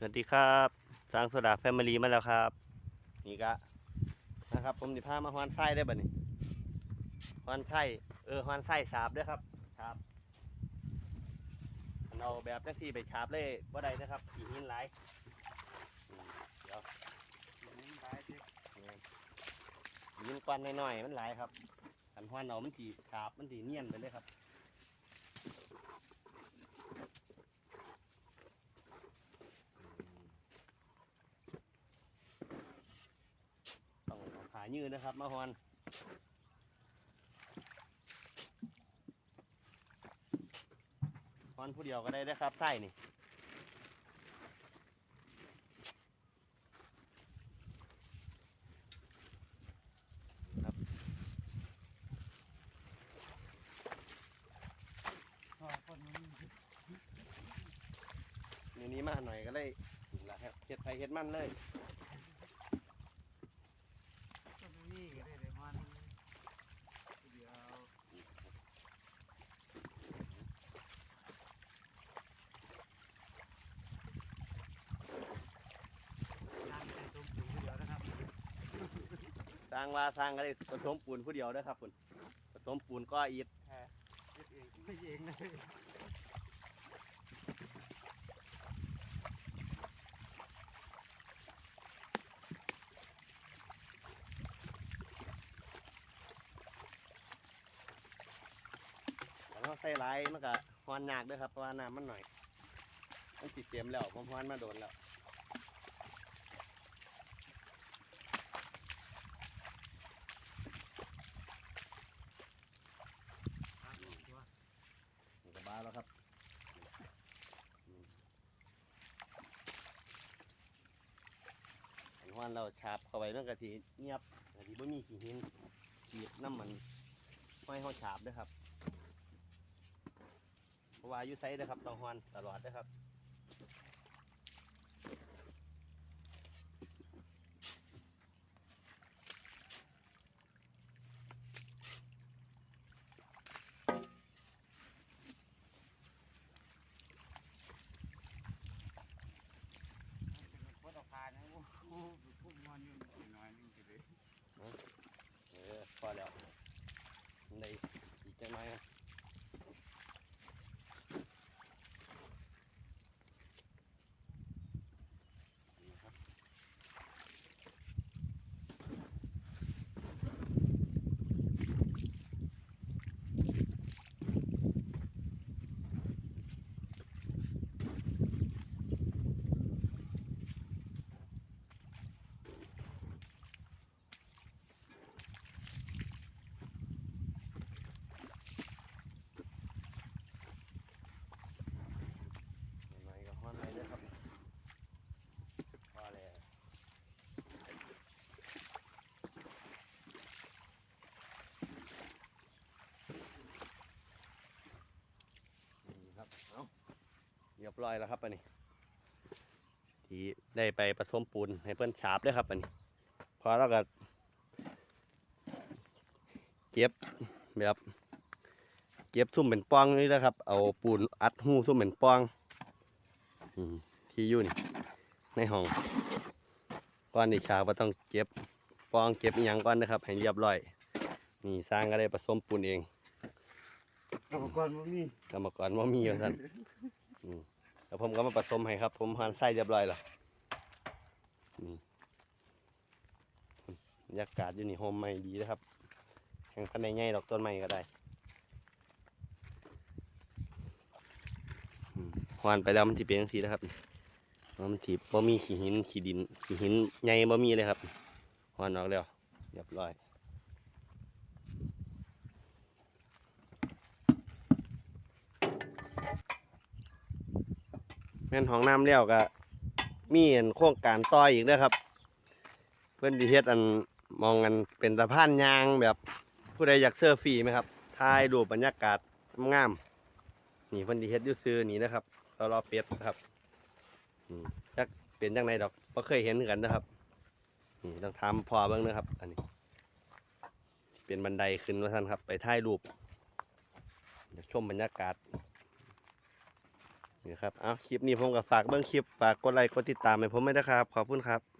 สวัสดีครับสร้างโซดาแฟมิลี่มาแล้วครับ นี่ก็นะครับ ผมจะพามาฮอนไส้ได้บ่นี่ฮอนไส้เออฮอนไส้ฉาบด้วยครับฉาบอันเอาแบบจังซี่ไปฉาบเลยบ่ได้นะครับขีหินหลายเดี๋ยวหินกวนน้อยๆมันหลายครับอันฮอนเอามันสีฉาบมันสีเนียนไปเลยครับ ต้องเอาขา ยืดนะครับ มาฮอนฮอนผู้เดียวก็ได้นะครับไส้นี่ครับในนี้มาหน่อยก็เลยนี่ละครับเฮ็ดไฟเฮ็ดมันเลย นี่ก็ได้เลยมันเดียวนั่งใส่ตุ้มถุงเดียวนะครับ ส ร้างว่าสร้างก็ได้ผสมปูนผู้เดียวนะครับคุณผสมปูนก็อีดเฮ็ดเองไม่เองเลยแล้วใส่หลายมันก็ฮอนยากเด้วยครับเพราะว่าน้ำมันหน่อย มันติดเต็มแล้วผมฮอนมาโดนแล้ว มันก็บ้าแล้วครับอืม อันเราฉาบเข้าไปมันกะทิเงียบกะทิไม่มีขี้หินขีดน้ำมันไม่ให้เขาฉาบเด้วยครับเพราะว่าอยู่ไซด์นะครับต้องฮอนตลอดนะครับ พอดอกพานะโอ้โหพุ่มมันอยู่น้อยนึงสิเลย เออพอแล้วในอีกจังไหมนะนี่ครับยังไงก็ฮ้อนเลยนะครับพอแล้วนี่ครับเอาเรียบร้อยแล้วครับอันนี้ ที่ได้ไปผสมปูนให้เพื่อนฉาบด้วยครับอันนี้พอแล้วก็เก็บแบบเก็บซุ่มเป็นป้องนี่นะครับ เอาปูนอัดหูซุ่มเป็นป้องนี่ที่อยู่นี่ในห้องก้อนที่ฉาบก็ต้องเก็บป้องเก็บอหยังก่อนนะครับ ให้เรียบร้อย นี่สร้างก็ได้ผสมปูนเองกรรมกรมันมีกรรมกรว่ามีอยู่ท่าน อืมแล้วผมก็มาผสมให้ครับ ผมหันไส้เรียบร้อยแล้วนี่บรรยากาศอยู่นี่โฮมใหม่ดีนะครับแข่งพันในใหญ่ดอกต้นไม้ก็ได้หวานไปแล้วมันจะเป็นสีนะครับ มันถีบบ่มีขี้หินขี้ดินขี้หินใหญ่บ่มีเลยครับหวานออกแล้วเรียบร้อย แม่นห้องน้ำแล้วก็มีอันโครงการต่ออีกนะครับ เพื่อนดีเฮ็ดอันมองกันเป็นสะพานยางแบบผู้ใดอยากเสื้อฟรีไหมครับถ่ายรูปบรรยากาศงามๆนี่เพื่อนดีเฮ็ดยูซื้อนี่นะครับรอรอเป็ดนะครับนี่จักเป็นจังไดดอกบ่เคยเห็นกันนะครับนี่ต้องทำพอเบิ่งนะครับ อันนี้เป็นบันไดขึ้นว่าท่านครับ ไปถ่ายรูปชมบรรยากาศ นี่ครับ เอาคลิปนี้ผมก็ฝากเบื้องคลิป ฝากกดไลค์ กดติดตามให้ผมไม่ได้ครับ ขอบคุณครับ